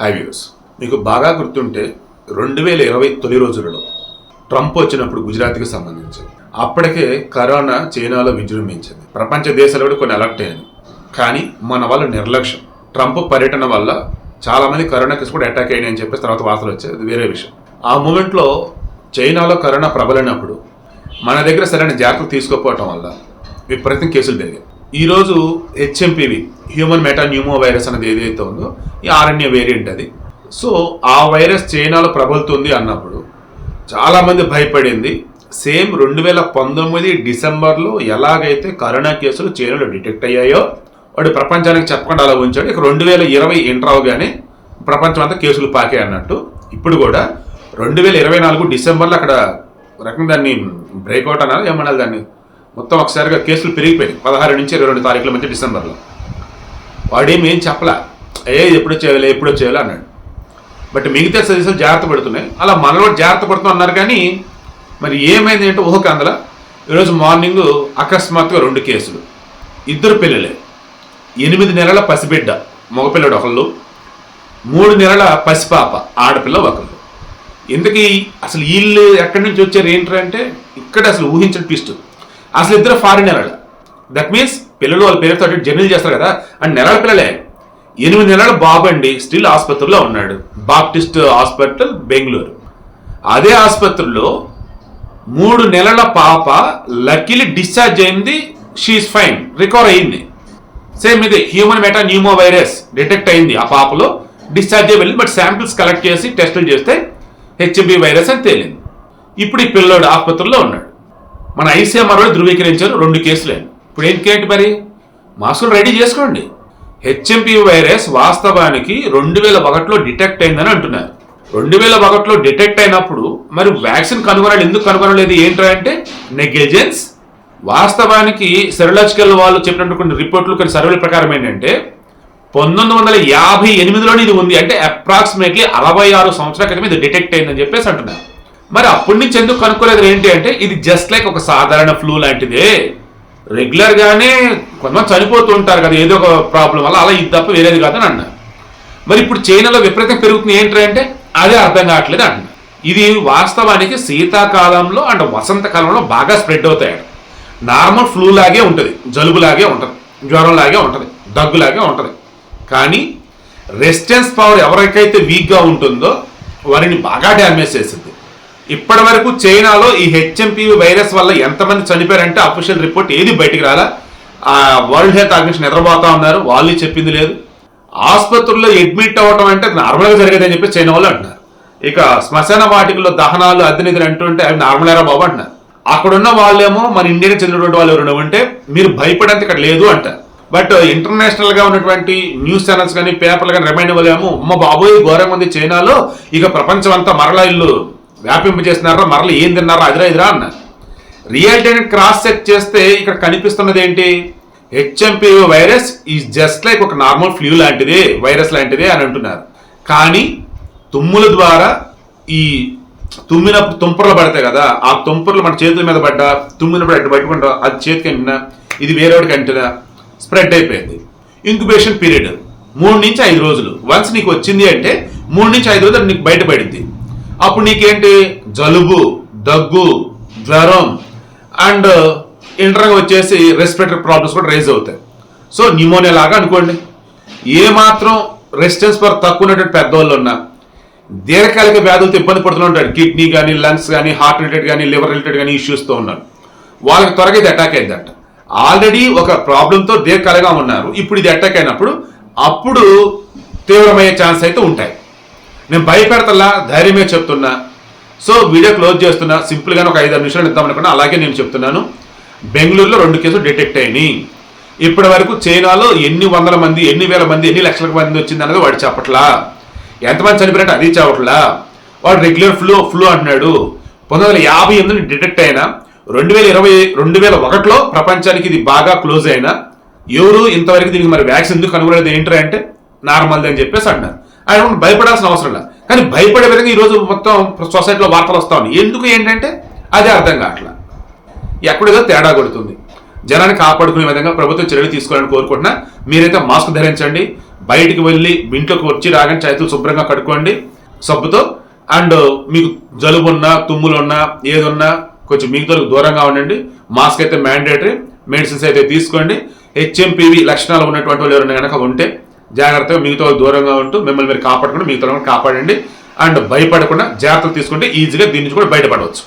High views మీకు బాగా గుర్తుంటే రెండు వేల ఇరవై తొలి రోజులలో ట్రంప్ వచ్చినప్పుడు గుజరాత్కి సంబంధించి అప్పటికే కరోనా చైనాలో విజృంభించింది. ప్రపంచ దేశాలు కూడా కొన్ని అలర్ట్ అయ్యాయి కానీ మన వాళ్ళ నిర్లక్ష్యం. ట్రంప్ పర్యటన వల్ల చాలామంది కరోనా కేసు కూడా అటాక్ అయ్యాయి అని చెప్పేసి తర్వాత వార్తలు వచ్చాయి. అది వేరే విషయం. ఆ మూమెంట్లో చైనాలో కరోనా ప్రబలినప్పుడు మన దగ్గర సరైన జాగ్రత్తలు తీసుకోకపోవటం వల్ల విపరీతం కేసులు పెరిగాయి. ఈరోజు HMPV human meta pneumo virus అనేది ఏదైతే ఉందో ఈ ఆర్ఎన్ఏ వేరియంట్ అది. సో ఆ వైరస్ చైనాలో ప్రబలుతుంది అన్నప్పుడు చాలామంది భయపడింది. సేమ్ రెండు వేల పంతొమ్మిది డిసెంబర్లో ఎలాగైతే కరోనా కేసులు చైనాలో డిటెక్ట్ అయ్యాయో వాడు ప్రపంచానికి చెప్పకుండా అలా ఉంచాడు. ఇక రెండు వేల ఇరవై ఎంటర్ అవగానే ప్రపంచం అంతా కేసులు పాకే అన్నట్టు. ఇప్పుడు కూడా రెండు వేల ఇరవై నాలుగు డిసెంబర్లో అక్కడ రకంగా దాన్ని బ్రేక్అవుట్ అన్నారు. ఏమన్నారు దాన్ని? మొత్తం ఒకసారిగా కేసులు పెరిగిపోయినాయి. పదహారు నుంచి ఇరవై రెండు తారీఖుల మధ్య డిసెంబర్లో. వాడేమి ఏం చెప్పలే. ఏ ఎప్పుడు చేయాలి ఎప్పుడో చేయాలి అన్నాడు. బట్ మిగతా సర్వీసులు జాగ్రత్త పడుతున్నాయి. అలా మనలో జాగ్రత్త పడుతున్నాం అన్నారు కానీ మరి ఏమైంది అంటే ఊహక అందులో ఈరోజు మార్నింగ్ అకస్మాత్తుగా రెండు కేసులు. ఇద్దరు పిల్లలే. ఎనిమిది నెలల పసిబిడ్డ మగపిల్లడు ఒకళ్ళు. మూడు నెలల పసిపాప ఆడపిల్ల ఒకళ్ళు. ఎందుకు అసలు వీళ్ళు ఎక్కడి నుంచి వచ్చారు ఏంటంటే ఇక్కడ అసలు ఊహించిన ట్విస్ట్. అసలు ఇద్దరు ఫారిన్ దట్ మీన్స్ పిల్లలు వాళ్ళ పేరుతో జర్నీలు చేస్తారు కదా. అండ్ నెలల పిల్లలే. ఎనిమిది నెలల బాబు అండి స్టిల్ ఆసుపత్రిలో ఉన్నాడు. బాప్టిస్ట్ హాస్పిటల్ బెంగళూరు అదే ఆసుపత్రిలో మూడు నెలల పాప లక్కీలీ డిశ్చార్జ్ అయింది. షీఈస్ ఫైన్ రికవర్ అయింది. సేమ్ ఇది human meta pneumo virus detect అయింది ఆ పాపలో. డిశ్చార్జ్ అయ్యి వెళ్ళింది బట్ శాంపిల్స్ కలెక్ట్ చేసి టెస్టులు చేస్తే హెచ్ఎంబి వైరస్ అని తేలింది. ఇప్పుడు ఈ పిల్లోడు ఆసుపత్రిలో ఉన్నాడు. మన ఐసీఎంఆర్ ధృవీకరించారు రెండు కేసులు. ఇప్పుడు ఏంటి మరి? మాస్కులు రెడీ చేసుకోండి. హెచ్ఎంపి వైరస్ వాస్తవానికి రెండు వేల ఒకటిలో డిటెక్ట్ అయిందని అంటున్నారు. రెండు వేల ఒకటిలో డిటెక్ట్ అయినప్పుడు మరి వ్యాక్సిన్ కనుగొనాలి ఎందుకు కనుగొనలేదు ఏంటంటే నెగ్లిజెన్స్. వాస్తవానికి సెరలాజికల్ వాళ్ళు చెప్పినట్టు కొన్ని రిపోర్ట్లు కొన్ని సర్వేల ప్రకారం ఏంటంటే పంతొమ్మిది వందల యాభై ఎనిమిదిలోనే ఇది ఉంది. అంటే అప్రాక్సిమేట్లీ అరవై ఆరు సంవత్సరాల క్రితం ఇది డిటెక్ట్ అయిందని చెప్పేసి అంటున్నారు. మరి అప్పటి నుంచి ఎందుకు కనుక్కోలేదు ఏంటి అంటే ఇది జస్ట్ లైక్ ఒక సాధారణ ఫ్లూ లాంటిదే. రెగ్యులర్గానే కొంతమంది చనిపోతూ ఉంటారు కదా ఏదో ఒక ప్రాబ్లం వల్ల అలా ఇది తప్ప వేరేది కాదని అన్నారు. మరి ఇప్పుడు చైనాలో విపరీతం పెరుగుతుంది ఏంటి అంటే అదే అర్థం కావట్లేదు అంటున్నారు ఇది వాస్తవానికి శీతాకాలంలో అండ్ వసంతకాలంలో బాగా స్ప్రెడ్ అవుతాయి నార్మల్ ఫ్లూ లాగే ఉంటుంది జలుబు లాగే ఉంటుంది జ్వరం లాగే ఉంటుంది దగ్గులాగే ఉంటుంది. కానీ రెసిస్టెన్స్ పవర్ ఎవరికైతే వీక్గా ఉంటుందో వారిని బాగా డ్యామేజ్ చేసింది. ఇప్పటి వరకు చైనాలో ఈ హెచ్ఎంపీ వైరస్ వల్ల ఎంతమంది చనిపోయారంటే అఫీషియల్ రిపోర్ట్ ఏది బయటికి రాలా? ఆ వరల్డ్ హెల్త్ ఆర్గనైజేషన్ నిద్రపోతా ఉన్నారు. వాళ్ళు చెప్పింది లేదు. ఆసుపత్రుల్లో అడ్మిట్ అవ్వటం అంటే నార్మల్గా జరిగేదని చెప్పి చైనా వాళ్ళు అంటున్నారు. ఇక శ్మశాన వాటికల్లో దహనాలు అద్దెనిధులు అంటుంటే అవి నార్మలేరా బాబు అంటున్నారు. అక్కడున్న వాళ్ళేమో మన ఇండియాకి చెందినటువంటి వాళ్ళు ఎవరైనా ఉంటే మీరు భయపడేంత ఇక్కడ లేదు అంటారు బట్ ఇంటర్నేషనల్గా ఉన్నటువంటి న్యూస్ ఛానల్స్ కానీ పేపర్లు కానీ రిమైండ్ వాళ్ళేమో అమ్మ బాబోయ్ ఘోరంగా ఉంది చైనాలో. ఇక ప్రపంచం అంతా మరలా ఇల్లు వ్యాపింప చేస్తున్నారా? మరలా ఏం తిన్నారా? అదిరా ఇదిరా అన్నారు. రియాలిటీని క్రాస్ చెక్ చేస్తే ఇక్కడ కనిపిస్తున్నది ఏంటి? HMP virus is just like ఒక నార్మల్ ఫ్లూ లాంటిదే వైరస్ లాంటిదే అని అంటున్నారు. కానీ తుమ్ముల ద్వారా ఈ తుమ్మినప్పుడు తుంపర్లు పడతాయి కదా ఆ తుంపర్లు మన చేతుల మీద పడ్డా తుమ్మినప్పుడు అటు పట్టుకుంటా అది చేతికి అంటినా ఇది వేరేవాడికి అంటినా స్ప్రెడ్ అయిపోయింది. ఇంక్యుబేషన్ పీరియడ్ మూడు నుంచి ఐదు రోజులు. వన్స్ నీకు వచ్చింది అంటే మూడు నుంచి ఐదు రోజులు నీకు బయటపడింది అప్పుడు నీకేంటి? జలుబు దగ్గు జ్వరం అండ్ ఇంటర్గా వచ్చేసి రెస్పిరేటరీ ప్రాబ్లమ్స్ కూడా రైజ్ అవుతాయి. సో న్యూమోనియా లాగా అనుకోండి. ఏమాత్రం రెసిస్టెన్స్ పవర్ తక్కువ ఉన్నటువంటి పెద్దవాళ్ళు ఉన్నా దీర్ఘకాలిక వ్యాధులతో ఇబ్బంది పడుతూ ఉంటాడు కిడ్నీ కానీ లంగ్స్ కానీ హార్ట్ రిలేటెడ్ కానీ లివర్ రిలేటెడ్ కానీ ఇష్యూస్తో ఉన్నారు. వాళ్ళకి త్వరగా ఇది అటాక్ అయిందంట ఆల్రెడీ ఒక ప్రాబ్లంతో దీర్ఘకాలంగా ఉన్నారు. ఇప్పుడు ఇది అటాక్ అయినప్పుడు అప్పుడు తీవ్రమయ్యే ఛాన్స్ అయితే ఉంటాయి. నేను భయపెడతలా ధైర్యమే చెప్తున్నా. సో వీడియో క్లోజ్ చేస్తున్నా. సింపుల్గానే ఒక ఐదారు నిమిషాలు ఇద్దాం అనుకున్నా. అలాగే నేను చెప్తున్నాను. బెంగళూరులో రెండు కేసులు డిటెక్ట్ అయినాయి. ఇప్పటి వరకు చైనాలో ఎన్ని వందల మంది ఎన్ని వేల మంది ఎన్ని లక్షల మంది వచ్చింది అన్నది వాడు చెప్పట్లా. ఎంతమంది చనిపోయినట్టు అది చెప్పట్లా. వాడు రెగ్యులర్ ఫ్లూ ఫ్లూ అంటున్నాడు. పంతొమ్మిది వందల యాభై ఎనిమిది డిటెక్ట్ అయినా రెండు వేల ఇరవై రెండు వేల ఒకటిలో ప్రపంచానికి ఇది బాగా క్లోజ్ అయినా ఎవరు ఇంతవరకు దీనికి మరి వ్యాక్సిన్ ఎందుకు కనుగొనేది ఏంటంటే నార్మల్ది అని చెప్పేసి అన్నారు. ఆయన భయపడాల్సిన అవసరం లేదు. కానీ భయపడే విధంగా ఈరోజు మొత్తం సొసైటీలో వార్తలు వస్తా ఉన్నాయి. ఎందుకు ఏంటంటే అదే అర్థం కావట్లా. ఎక్కడేదో తేడా కొడుతుంది. జనాన్ని కాపాడుకునే విధంగా ప్రభుత్వం చర్యలు తీసుకోవాలని కోరుకుంటున్నా. మీరైతే మాస్క్ ధరించండి. బయటికి వెళ్ళి ఇంట్లోకి వచ్చి రాగానే చేతులు శుభ్రంగా కడుక్కోండి. సబ్బుతో అండ్ మీకు జలుబు ఉన్నా తుమ్ములు ఉన్నా ఏదున్నా కొంచెం మీతో దూరంగా ఉండండి. మాస్క్ అయితే మ్యాండేటరీ. మెడిసిన్స్ అయితే తీసుకోండి. హెచ్ఎంపీవి లక్షణాలు ఉన్నటువంటి వాళ్ళు ఎవరైనా కనుక ఉంటే జాగ్రత్తగా మిగతా దూరంగా ఉంటూ మిమ్మల్ని మీరు కాపాడుకుంటూ మిగతా కాపాడండి. అండ్ భయపడకుండా జాగ్రత్తలు తీసుకుంటే ఈజీగా దీని నుంచి కూడా బయటపడవచ్చు.